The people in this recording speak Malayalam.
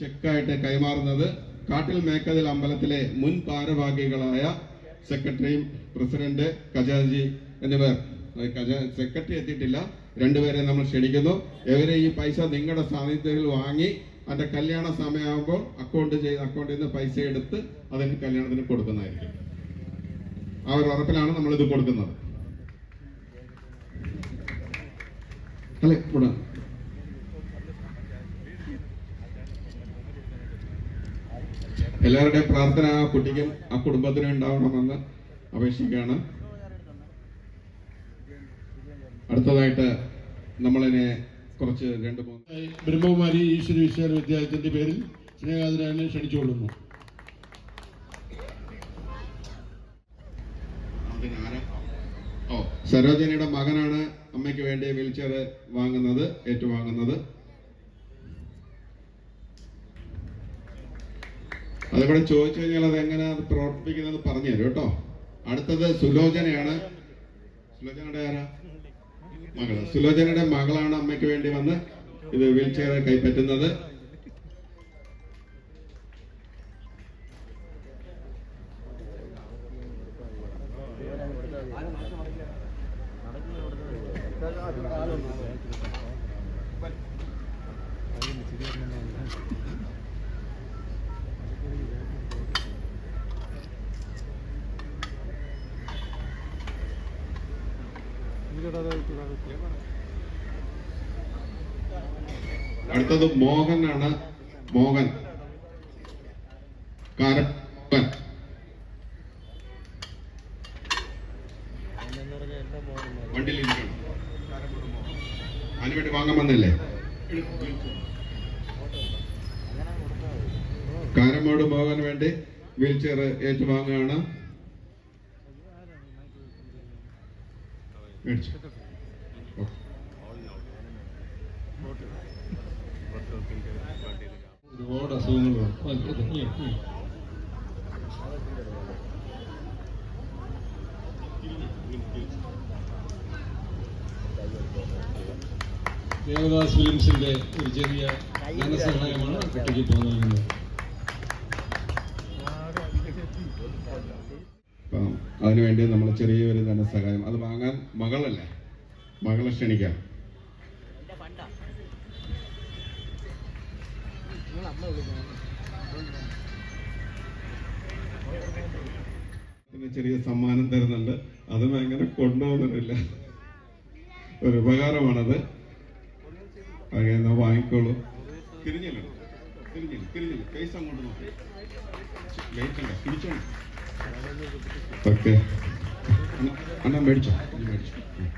ചെക്കായിട്ട് കൈമാറുന്നത് കാട്ടിൽ മേക്കതിൽ അമ്പലത്തിലെ മുൻ ഭാരവാഹികളായ സെക്രട്ടറിയും പ്രസിഡന്റ് ഖജാജി എന്നിവർ. സെക്രട്ടറി എത്തിയിട്ടില്ല. രണ്ടുപേരെ നമ്മൾ ക്ഷണിക്കുന്നു. ഇവരെ ഈ പൈസ നിങ്ങളുടെ സാന്നിധ്യത്തിൽ വാങ്ങി അതിന്റെ കല്യാണ സമയമാകുമ്പോൾ അക്കൗണ്ട് ചെയ്ത് അക്കൗണ്ടിൽ നിന്ന് പൈസ എടുത്ത് അതിന് കല്യാണത്തിന് കൊടുക്കുന്നതായിരിക്കും. ആ ഒരു ഉറപ്പിലാണ് നമ്മൾ ഇത് കൊടുക്കുന്നത്. അല്ലെ? ഇവിടെ എല്ലാവരുടെയും പ്രാർത്ഥന ആ കുട്ടിക്കും ആ കുടുംബത്തിനും ഉണ്ടാവണമെന്ന് അപേക്ഷിക്കുകയാണ്. അടുത്തതായിട്ട് നമ്മളിനെ കുറച്ച് രണ്ട് മൂന്ന് ബ്രഹ്മകുമാരി ഈശ്വര വിശ്വ വിദ്യാലയത്തിന്റെ പേരിൽ സ്നേഹാദരായനെ ക്ഷണിച്ചുകൊള്ളുന്നു സരോജിനിയുടെ മകനാണ് അമ്മയ്ക്ക് വേണ്ടി വീൽ ചെയർ വാങ്ങുന്നത് ഏറ്റുവാങ്ങുന്നത്. അതിവിടെ ചോദിച്ചു കഴിഞ്ഞാൽ അത് എങ്ങനെ അത് പ്രവർത്തിപ്പിക്കുന്നത് പറഞ്ഞു തരും കേട്ടോ. അടുത്തത് സുലോചനയാണ്. സുലോചനയുടെ ആരാ? മകൾ. സുലോചനയുടെ മകളാണ് അമ്മയ്ക്ക് വേണ്ടി വന്ന് ഇത് വീൽ ചെയർ കൈപ്പറ്റുന്നത്. അടുത്തത് മോഹനാണ്. മോഹൻ. കാരപ്പൻ. വണ്ടിയിലിരിക്കണം അതിനുവേണ്ടി വാങ്ങാൻ വന്നില്ലേ? കാരമോട് മോഹന് വേണ്ടി വീൽ ചെയർ ഏറ്റുവാങ്ങുകയാണ്. ഒരുപാട് അസുഖങ്ങളുണ്ട് ദേവദാസ് ഫിലിംസിന്റെ ഒരു ചെറിയ ധനസഹായമാണ് കുട്ടിക്ക് ഇപ്പോൾ അപ്പം അതിനുവേണ്ടി നമ്മൾ ചെറിയൊരു ധനസഹായം. അത് വാങ്ങാൻ മകളല്ലേ? മകളെ ക്ഷണിക്കാം. ചെറിയ സമ്മാനം തരുന്നുണ്ട്. അത് അങ്ങനെ കൊണ്ടുപോകുന്നില്ല ഒരു ഉപകാരമാണത്. അങ്ങനെ വാങ്ങിക്കോളൂ. തിരിഞ്ഞല്ലോ? തിരിഞ്ഞില്ല? തിരിഞ്ഞില്ല? പൈസ അങ്ങോട്ട് നോക്കി. വെയിറ്റ് ഓക്കെ അണ്ണ മേടിച്ചോ ഇത് മേടിച്ചോ ഉം.